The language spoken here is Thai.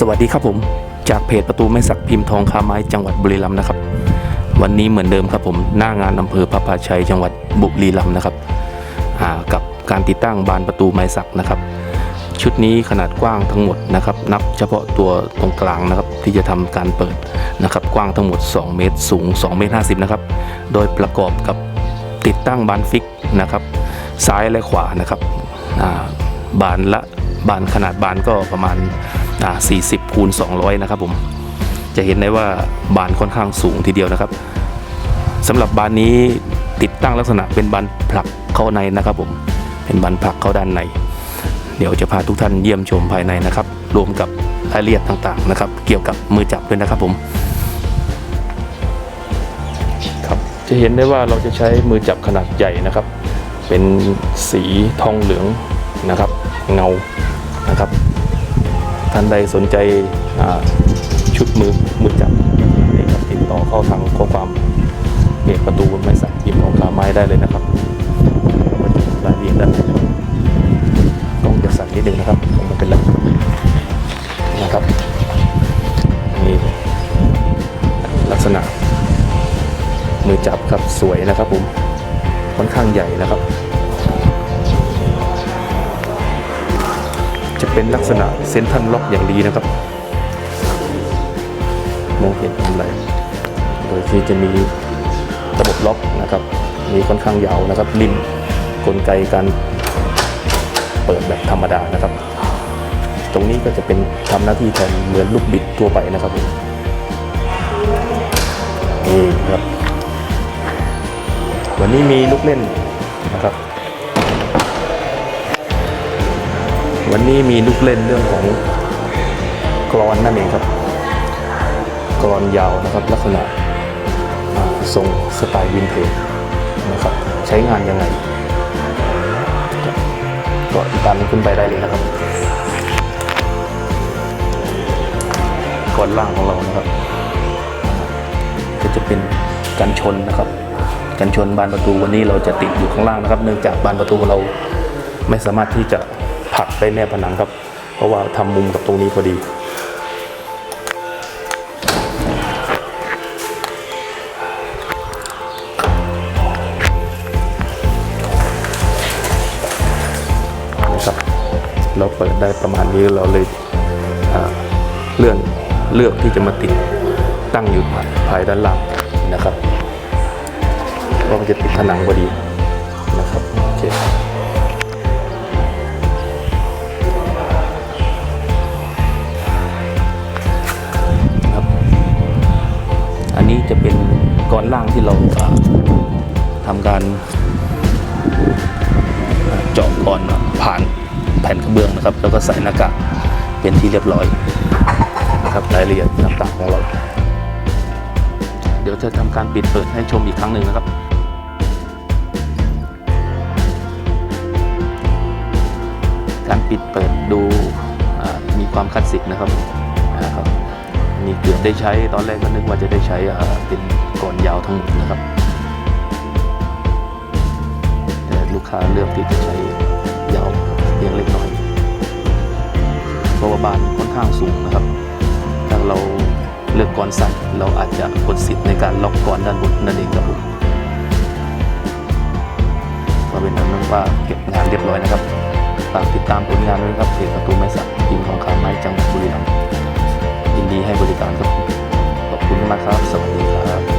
สวัสดีครับผม จากเพจประตูไม้สักพิมพ์ทองคาไม้จังหวัดบุรีรัมย์นะครับ วันนี้เหมือนเดิมครับผมหน้างานอำเภอพระพาชัยจังหวัดบุรีรัมย์นะครับกับการติดตั้งบานประตูไม้สักนะครับ ชุดนี้ขนาดกว้างทั้งหมดนะครับ นับเฉพาะตัวตรงกลางนะครับที่จะทำการเปิดนะครับ กว้างทั้งหมด 2 เมตรสูง 2 เมตร 50 นะครับ โดยประกอบกับติดตั้งบานฟิกนะครับ ซ้ายและขวานะครับบานละ บานขนาดบานก็ประมาณ 40คูณ200 นะครับผม จะเห็นได้ว่าบานค่อนข้างสูงทีเดียวนะครับสำหรับบานนี้ติดตั้งลักษณะเป็นบานผลักเข้าในนะครับผม เป็นบานผลักเข้าด้านใน เดี๋ยวจะพาทุกท่านเยี่ยมชมภายในนะครับ รวมกับรายละเอียดต่างๆนะครับ เกี่ยวกับมือจับด้วยนะครับผมครับจะเห็นได้ว่าเราจะใช้มือจับขนาดใหญ่นะครับ เป็นสีทองเหลืองนะครับ เงา ท่านใดสนใจชุดมือมือจับนี่ครับติดต่อเข้าทางข้อความเพจประตูไม้สักพิมของคาไม้ได้เลยนะครับรายละเอียดด้านในต้องจะสั่นนิดนึงนะครับคงไม่เป็นไรนะครับนี่ลักษณะ มือจับครับสวยนะครับผมค่อนข้างใหญ่นะครับ เป็นลักษณะเซนทรันล็อกอย่างดีนะครับ มองเห็นอะไรโดยที่จะมีระบบล็อกนะครับ มีค่อนข้างยาวนะครับริมกลไกการเปิดแบบธรรมดานะครับ ตรงนี้ก็จะเป็นทำหน้าที่แทนเหมือนลูกบิดทั่วไปนะครับนี่ครับ วันนี้มีลูกเล่นนะครับ วันนี้มีลูกเล่นเรื่องของกรอนนั่นเองครับ กรอนยาวนะครับลักษณะทรงสไตล์วินเทจนะครับใช้งานยังไงก็ติดตามขึ้นไปได้เลยนะครับก่อนล่างของเรานะครับ ก็จะเป็นกันชนนะครับ กันชนบานประตูวันนี้เราจะติดอยู่ข้างล่างนะครับ เนื่องจากบานประตูเราไม่สามารถที่จะ ผักได้แนบผนังครับ เพราะว่าทำมุมกับตรงนี้พอดีนะครับเราเปิดได้ประมาณนี้เราเลยเลื่อนเลือกที่จะมาติดตั้งอยู่ภายด้านล่างนะครับเพราะมันจะติดผนังพอดีนะครับ ทำการเจาะก่อนผ่านแผ่นกระเบื้องนะครับ แล้วก็ใส่หน้ากากเป็นที่เรียบร้อยนะครับรายละเอียดต่างๆของเราเดี๋ยวจะทำการปิดเปิดให้ชมอีกครั้งหนึ่งนะครับการปิดเปิดดูมีความคลาสสิกนะครับนะครับมีเกือบได้ใช้ตอนแรกก็นึกว่าจะได้ใช้เป็นก่อนยาวทั้งหมดนะครับ ลูกค้าเลือกที่จะใช้ยาวเพียงเล็กน้อยเพราะว่าบานค่อนข้างสูงนะครับ ถ้าเราเลือกกรสั่นเราอาจจะกดสิทธิ์ในการล็อกกรด้านบนนั่นเองครับผมก็เป็นนั้นว่าเก็บงานเรียบร้อยนะครับฝากติดตามผลงานด้วยครับเพจประตูไม้สักทีมของขาไม้จังหวัดบุรีรัมย์ยินดีให้บริการครับขอบคุณมากครับ สวัสดีครับ